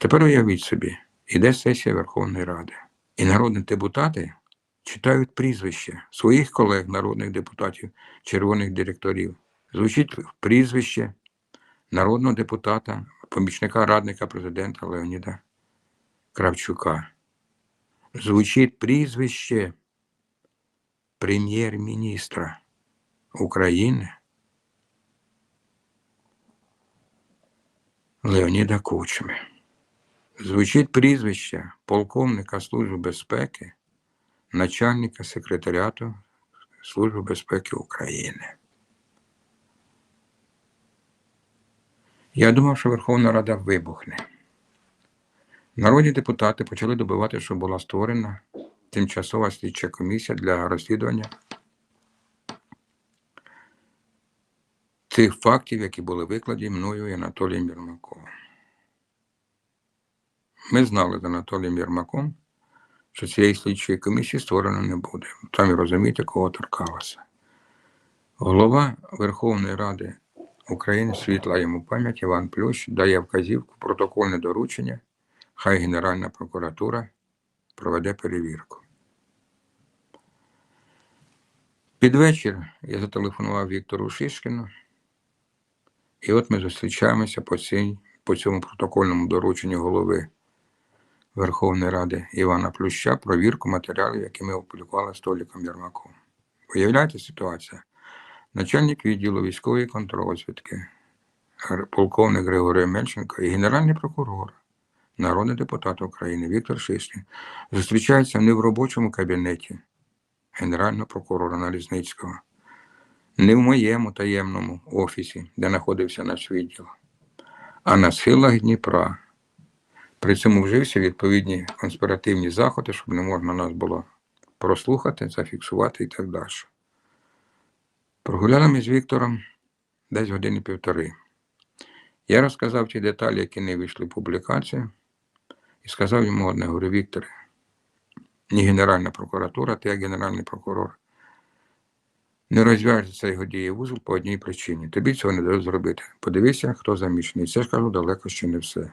Тепер уявіть собі, іде сесія Верховної Ради, і народні депутати читають прізвища своїх колег, народних депутатів, червоних директорів. Звучить прізвище народного депутата, помічника радника президента Леоніда Кравчука. Звучить прізвище прем'єр-міністра України Леоніда Кучми. Звучить прізвище полковника Служби безпеки, начальника секретаріату Служби безпеки України. Я думав, що Верховна Рада вибухне. Народні депутати почали добивати, щоб була створена тимчасова слідча комісія для розслідування тих фактів, які були викладені мною і Анатолієм Єрмаком. Ми знали з Анатолієм Єрмаком, що цієї слідчої комісії створено не буде. Самі розумієте, кого торкалося. Голова Верховної Ради України, світла йому пам'ять Іван Плющ, дає вказівку, протокольне доручення, хай Генеральна прокуратура проведе перевірку. Під вечір я зателефонував Віктору Шишкіну, і от ми зустрічаємося по, по цьому протокольному дорученню голови Верховної Ради Івана Плюща провірку матеріалів, які ми опублікували з Толіком Єрмаком. Уявляєте ситуація? Начальник відділу військової контррозвідки, гр- полковник Григорій Мельченко і генеральний прокурор, народний депутат України Віктор Шишкін зустрічаються не в робочому кабінеті генерального прокурора Налізницького, не в моєму таємному офісі, де знаходився наш відділ, а на схилах Дніпра. При цьому вжився відповідні конспіративні заходи, щоб не можна нас було прослухати, зафіксувати і так далі. Прогуляли ми з Віктором десь години півтори. Я розказав ті деталі, які не вийшли в публікацію, і сказав йому одне: говорю, Вікторе, ні Генеральна прокуратура, ти як генеральний прокурор. Не розв'яжеться цей годіє вузол по одній причині. Тобі цього не дають зробити. Подивися, хто замішаний. Це ж кажу далеко ще не все.